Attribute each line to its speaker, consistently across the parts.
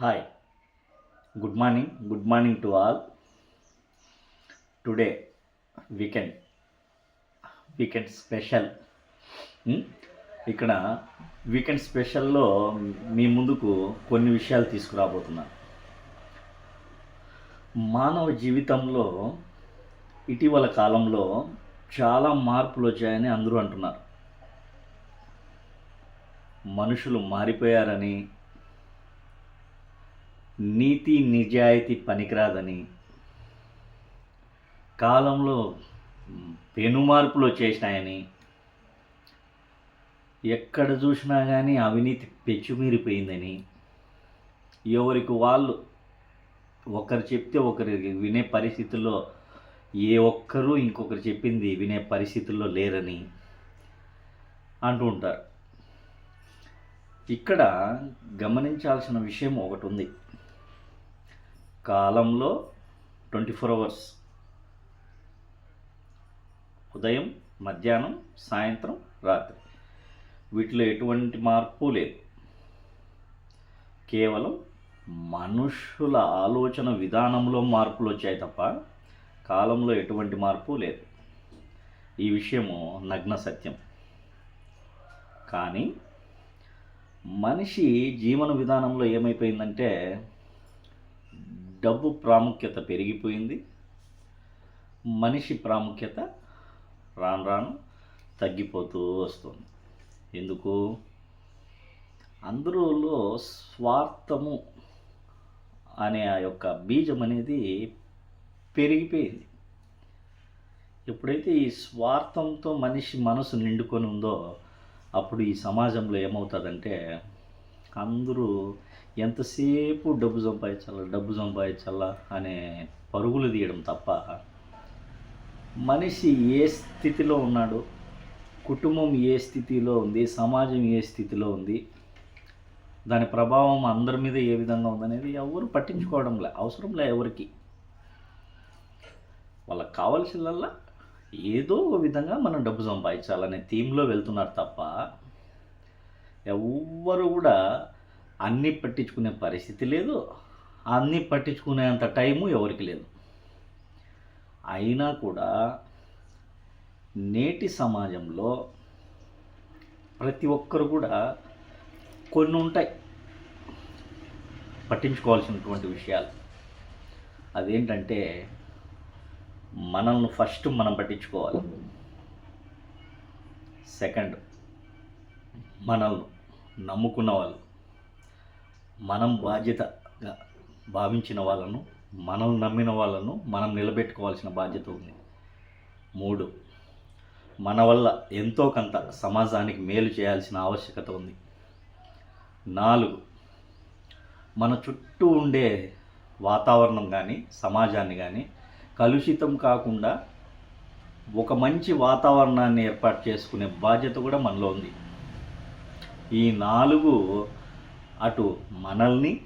Speaker 1: Hi good morning good morning to all today weekend weekend special ఇక్కడ weekend స్పెషల్లో మీ ముందుకు కొన్ని విషయాలు తీసుకురాబోతున్నాను. మానవ జీవితంలో ఇటీవల కాలంలో చాలా మార్పులు వచ్చాయని అందరూ అంటున్నారు. మనుషులు మారిపోయారని నీతి నిజాయితీ పనికిరాదని కాలంలో పెను మార్పులు వచ్చేసినాయని ఎక్కడ చూసినా కానీ అవినీతి పెచ్చుమీరిపోయిందని ఎవరికి వాళ్ళు ఒకరు చెప్తే ఒకరికి వినే పరిస్థితుల్లో ఏ ఒక్కరూ ఇంకొకరు చెప్పింది వినే పరిస్థితుల్లో లేరని అంటూ ఉంటారు. ఇక్కడ గమనించాల్సిన విషయం ఒకటి ఉంది. కాలంలో ట్వంటీ ఫోర్ అవర్స్. ఉదయం మధ్యాహ్నం సాయంత్రం రాత్రి. వీటిలో ఎటువంటి మార్పు లేదు. కేవలం మనుషుల ఆలోచన విధానంలో మార్పులు వచ్చాయి తప్ప కాలంలో ఎటువంటి మార్పు లేదు. ఈ విషయము నగ్న సత్యం. కానీ మనిషి జీవన విధానంలో ఏమైపోయిందంటే డబ్బు ప్రాముఖ్యత పెరిగిపోయింది. మనిషి ప్రాముఖ్యత రాను రాను తగ్గిపోతూ వస్తుంది. ఎందుకు? అందరూలో స్వార్థము అనే ఆ యొక్క బీజం అనేది పెరిగిపోయింది. ఎప్పుడైతే ఈ స్వార్థంతో మనిషి మనసు నిండుకొని ఉందో అప్పుడు ఈ సమాజంలో ఏమవుతుందంటే అందరూ ఎంతసేపు డబ్బు సంపాదించాలా డబ్బు సంపాదించాలా అనే పరుగులు తీయడం తప్ప మనిషి ఏ స్థితిలో ఉన్నాడు కుటుంబం ఏ స్థితిలో ఉంది సమాజం ఏ స్థితిలో ఉంది దాని ప్రభావం అందరి మీద ఏ విధంగా ఉందనేది ఎవరు పట్టించుకోవడంలే అవసరంలే ఎవరికి. వాళ్ళకి కావాల్సిందల్లా ఏదో ఒక విధంగా మనం డబ్బు సంపాదించాలనే థీమ్లో వెళ్తున్నారు తప్ప ఎవ్వరు కూడా అన్నీ పట్టించుకునే పరిస్థితి లేదు అన్నీ పట్టించుకునేంత టైము ఎవరికి లేదు. అయినా కూడా నేటి సమాజంలో ప్రతి ఒక్కరు కూడా కొన్ని ఉంటాయి పట్టించుకోవాల్సినటువంటి విషయాలు. అదేంటంటే మనల్ని ఫస్ట్ మనం పట్టించుకోవాలి. సెకండ్ మనల్ని. నమ్ముకున్న వాళ్ళు. మనం బాధ్యతగా భావించిన వాళ్ళను మనం నమ్మిన వాళ్ళను మనం నిలబెట్టుకోవాల్సిన బాధ్యత ఉంది. మూడు మన వల్ల ఎంతో కొంత సమాజానికి మేలు చేయాల్సిన ఆవశ్యకత ఉంది. నాలుగు మన చుట్టూ ఉండే వాతావరణం కానీ సమాజాన్ని కానీ కలుషితం కాకుండా ఒక మంచి వాతావరణాన్ని ఏర్పాటు చేసుకునే బాధ్యత కూడా మనలో ఉంది. ఈ నాలుగు అటు మనల్ని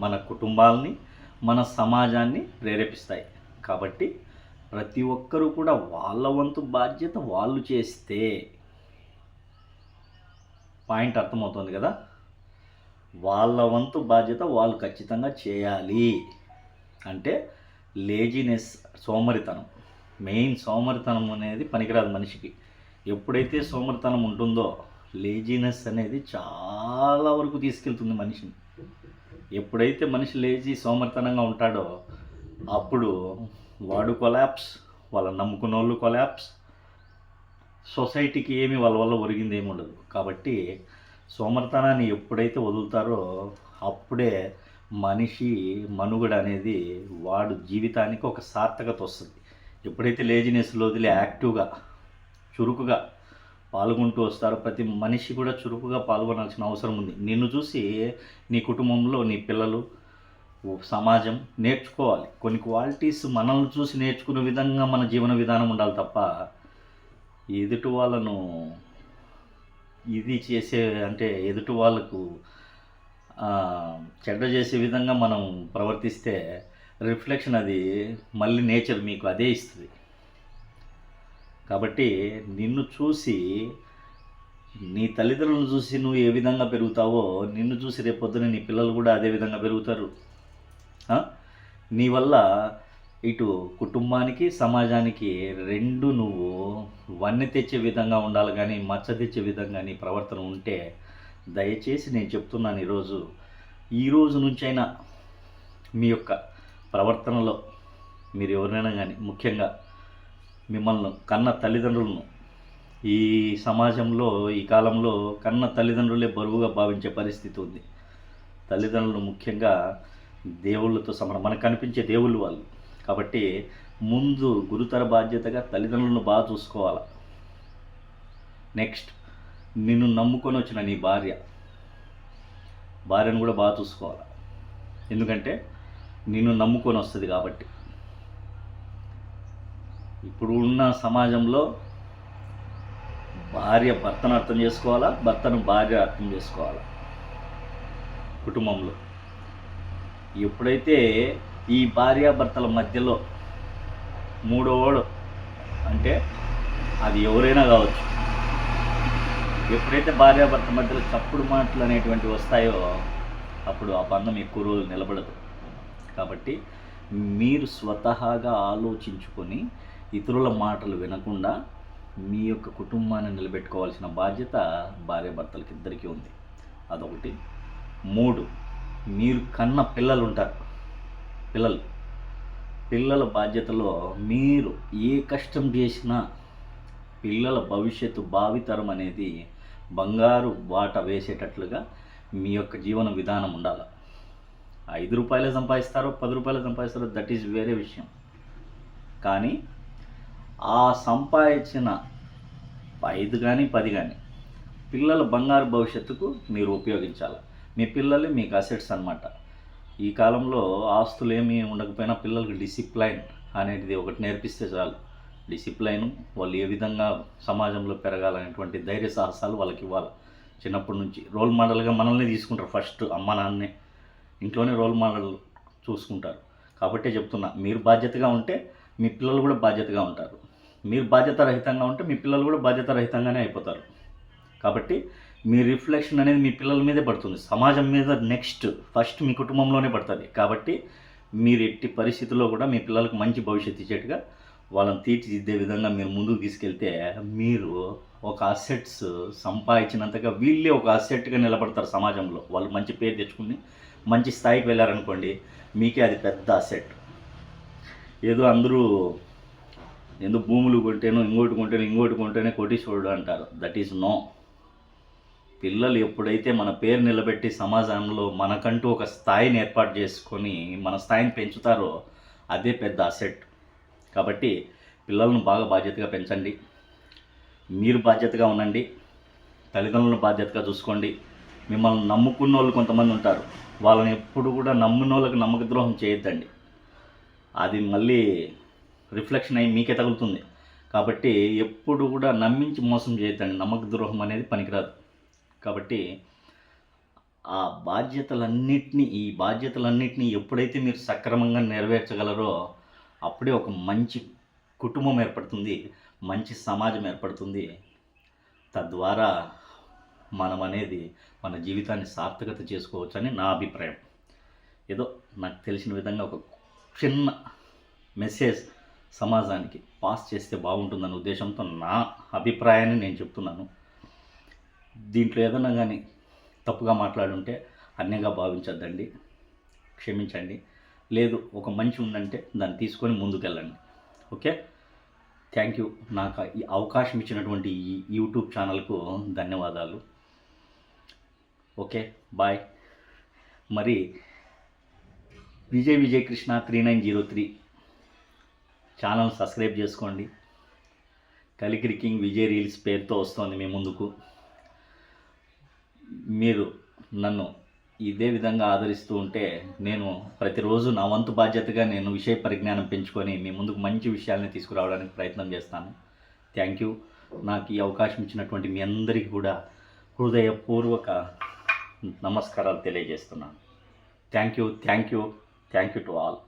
Speaker 1: మన కుటుంబాలని మన సమాజాన్ని ప్రేరేపిస్తాయి. కాబట్టి ప్రతి ఒక్కరూ కూడా వాళ్ళ వంతు బాధ్యత వాళ్ళు చేస్తే పాయింట్ అర్థమవుతుంది కదా? వాళ్ళ వంతు బాధ్యత వాళ్ళు ఖచ్చితంగా చేయాలి. అంటే లేజినెస్ సోమరితనం. మెయిన్ సోమరితనం అనేది పనికిరాదు మనిషికి. ఎప్పుడైతే సోమరితనం ఉంటుందో లేజినెస్ అనేది చాలా వరకు తీసుకెళ్తుంది మనిషిని. ఎప్పుడైతే మనిషి లేజీ సోమర్తనంగా ఉంటాడో అప్పుడు వాడు కొలాప్స్ వాళ్ళ నమ్ముకున్న వాళ్ళు కొలాప్స్ సొసైటీకి ఏమి వాళ్ళ వల్ల ఒరిగింది ఏమి ఉండదు. కాబట్టి సోమర్తనాన్ని ఎప్పుడైతే వదులుతారో అప్పుడే మనిషి మనుగడ అనేది వాడు జీవితానికి ఒక సార్థకత వస్తుంది. ఎప్పుడైతే లేజినెస్లో వదిలి యాక్టివ్గా చురుకుగా పాల్గొంటూ వస్తారు. ప్రతి మనిషి కూడా చురుకుగా పాల్గొనాల్సిన అవసరం ఉంది. నిన్ను చూసి నీ కుటుంబంలో నీ పిల్లలు సమాజం నేర్చుకోవాలి. కొన్ని క్వాలిటీస్ మనల్ని చూసి నేర్చుకునే విధంగా మన జీవన విధానం ఉండాలి తప్ప ఎదుటి వాళ్ళను ఇది చేసే అంటే ఎదుటి వాళ్ళకు చెడ్డ చేసే విధంగా మనం ప్రవర్తిస్తే రిఫ్లెక్షన్ అది మళ్ళీ నేచర్ మీకు అదే ఇస్తుంది. కాబట్టి నిన్ను చూసి నీ తల్లిదండ్రులను చూసి నువ్వు ఏ విధంగా పెరుగుతావో నిన్ను చూసి రేపొద్దున నీ పిల్లలు కూడా అదే విధంగా పెరుగుతారు. నీ వల్ల ఇటు కుటుంబానికి సమాజానికి రెండు నువ్వు వన్నె తెచ్చే విధంగా ఉండాలి కానీ మచ్చ తెచ్చే విధంగా నీ ప్రవర్తన ఉంటే దయచేసి నేను చెప్తున్నాను ఈరోజు. ఈ రోజు నుంచైనా మీ యొక్క ప్రవర్తనలో మీరు ఎవరినైనా కానీ ముఖ్యంగా మిమ్మల్ని కన్న తల్లిదండ్రులను. ఈ సమాజంలో ఈ కాలంలో కన్న తల్లిదండ్రులే బరువుగా భావించే పరిస్థితి ఉంది. తల్లిదండ్రులు ముఖ్యంగా దేవుళ్ళతో సమానం మనకు కనిపించే దేవుళ్ళు వాళ్ళు. కాబట్టి ముందు గురుతర బాధ్యతగా తల్లిదండ్రులను బాగా చూసుకోవాలి. నెక్స్ట్ నిన్ను నమ్ముకొని వచ్చిన నీ భార్య భార్యను కూడా బాగా చూసుకోవాలి. ఎందుకంటే నిన్ను నమ్ముకొని వస్తుంది కాబట్టి. ఇప్పుడు ఉన్న సమాజంలో భార్య భర్తను అర్థం చేసుకోవాలా? భర్తను భార్య అర్థం చేసుకోవాలా? కుటుంబంలో. ఎప్పుడైతే ఈ భార్యాభర్తల మధ్యలో మూడోవాడు అంటే అది ఎవరైనా కావచ్చు. ఎప్పుడైతే భార్యాభర్త మధ్యలో చప్పుడు మాటలు అనేటువంటివి వస్తాయో అప్పుడు ఆ బంధం ఎక్కువ రోజులు నిలబడదు. కాబట్టి మీరు స్వతహాగా ఆలోచించుకొని ఇతరుల మాటలు వినకుండా మీ యొక్క కుటుంబాన్ని నిలబెట్టుకోవాల్సిన బాధ్యత భార్యాభర్తలకి ఇద్దరికీ ఉంది. అదొకటి. మూడు. మీరు కన్న పిల్లలు ఉంటారు. పిల్లలు. పిల్లల బాధ్యతలో మీరు ఏ కష్టం చేసినా పిల్లల భవిష్యత్తు భావితరం అనేది బంగారు బాట వేసేటట్లుగా మీ యొక్క జీవన విధానం ఉండాలి. ఐదు రూపాయలే సంపాదిస్తారో పది రూపాయలు సంపాదిస్తారో దట్ ఈజ్ వేరే విషయం. కానీ ఆ సంపాదించిన ఐదు కానీ పది కానీ పిల్లల బంగారు భవిష్యత్తుకు మీరు ఉపయోగించాలి. మీ పిల్లలు మీకు అసెట్స్ అన్నమాట. ఈ కాలంలో ఆస్తులు ఏమీ ఉండకపోయినా పిల్లలకు డిసిప్లైన్ అనేది ఒకటి నేర్పిస్తే చాలు. డిసిప్లైన్ వాళ్ళు ఏ విధంగా సమాజంలో పెరగాలనేటువంటి ధైర్య సాహసాలు వాళ్ళకి ఇవ్వాలి. చిన్నప్పటి నుంచి రోల్ మోడల్గా మనల్ని తీసుకుంటారు ఫస్ట్ అమ్మ నాన్నే. ఇంట్లోనే రోల్ మోడల్ చూసుకుంటారు. కాబట్టే చెప్తున్నా మీరు బాధ్యతగా ఉంటే మీ పిల్లలు కూడా బాధ్యతగా ఉంటారు. మీరు బాధ్యత రహితంగా ఉంటే మీ పిల్లలు కూడా బాధ్యత రహితంగానే అయిపోతారు. కాబట్టి మీ రిఫ్లెక్షన్ అనేది మీ పిల్లల మీదే పడుతుంది. సమాజం మీద నెక్స్ట్ ఫస్ట్ మీ కుటుంబంలోనే పడుతుంది. కాబట్టి మీరు ఎట్టి పరిస్థితుల్లో కూడా మీ పిల్లలకు మంచి భవిష్యత్తు ఇచ్చేట్టుగా వాళ్ళని తీర్చిదిద్దే విధంగా మీరు ముందుకు తీసుకెళ్తే మీరు ఒక అసెట్స్ సంపాదించినంతగా వీళ్ళే ఒక అసెట్గా నిలబడతారు సమాజంలో. వాళ్ళు మంచి పేరు తెచ్చుకుని మంచి స్థాయికి వెళ్ళారనుకోండి మీకే అది పెద్ద అసెట్ ఏదో అందరూ ఎందుకు భూములు కొంటేనో ఇంకోటి కొంటేనో ఇంకోటి కొంటేనే కోటీశ్వరుడు అంటారు. దట్ ఈస్ నో పిల్లలు ఎప్పుడైతే మన పేరు నిలబెట్టి సమాజంలో మనకంటూ ఒక స్థాయిని ఏర్పాటు చేసుకొని మన స్థాయిని పెంచుతారో అదే పెద్ద అసెట్ కాబట్టి పిల్లలను బాగా బాధ్యతగా పెంచండి. మీరు బాధ్యతగా ఉండండి. తల్లిదండ్రులను బాధ్యతగా చూసుకోండి. మిమ్మల్ని నమ్ముకున్న వాళ్ళు కొంతమంది ఉంటారు. వాళ్ళని ఎప్పుడు కూడా నమ్మిన వాళ్ళకి నమ్మక ద్రోహం చేయొద్దండి. అది మళ్ళీ రిఫ్లెక్షన్ అయ్యి మీకే తగులుతుంది. కాబట్టి ఎప్పుడు కూడా నమ్మించి మోసం చేయొద్దండి. నమ్మక ద్రోహం అనేది పనికిరాదు. కాబట్టి ఆ బాధ్యతలన్నింటినీ ఈ బాధ్యతలన్నింటినీ ఎప్పుడైతే మీరు సక్రమంగా నెరవేర్చగలరో అప్పుడే ఒక మంచి కుటుంబం ఏర్పడుతుంది మంచి సమాజం ఏర్పడుతుంది. తద్వారా మనం అనేది మన జీవితాన్ని సార్థకత చేసుకోవచ్చని నా అభిప్రాయం. ఏదో నాకు తెలిసిన విధంగా ఒక చిన్న మెసేజ్ సమాజానికి పాస్ చేస్తే బాగుంటుందన్న ఉద్దేశంతో నా అభిప్రాయాన్ని నేను చెప్తున్నాను. దీంట్లో ఏదన్నా కానీ తప్పుగా మాట్లాడుంటే అన్యంగా భావించద్దండి. క్షమించండి. లేదు ఒక మంచి ఉందంటే దాన్ని తీసుకొని ముందుకెళ్ళండి. ఓకే? Thank you. నాకు ఈ అవకాశం ఇచ్చినటువంటి ఈ యూట్యూబ్ ఛానల్కు ధన్యవాదాలు. ఓకే? బాయ్. మరి Vijay Vijay Krishna three nine zero three channel subscribe చేసుకోండి. కలికిరి కింగ్ విజయ్ రీల్స్ పేరుతో వస్తుంది మీ ముందుకు. మీరు నన్ను ఇదే విధంగా ఆదరిస్తూ ఉంటే నేను ప్రతిరోజు నా వంతు బాధ్యతగా నేను విషయ పరిజ్ఞానం పెంచుకొని మీ ముందుకు మంచి విషయాల్ని తీసుకురావడానికి ప్రయత్నం చేస్తాను. థ్యాంక్ యూ నాకు ఈ అవకాశం ఇచ్చినటువంటి మీ అందరికీ కూడా హృదయపూర్వక నమస్కారాలు తెలియజేస్తున్నాను. Thank you thank you thank you to all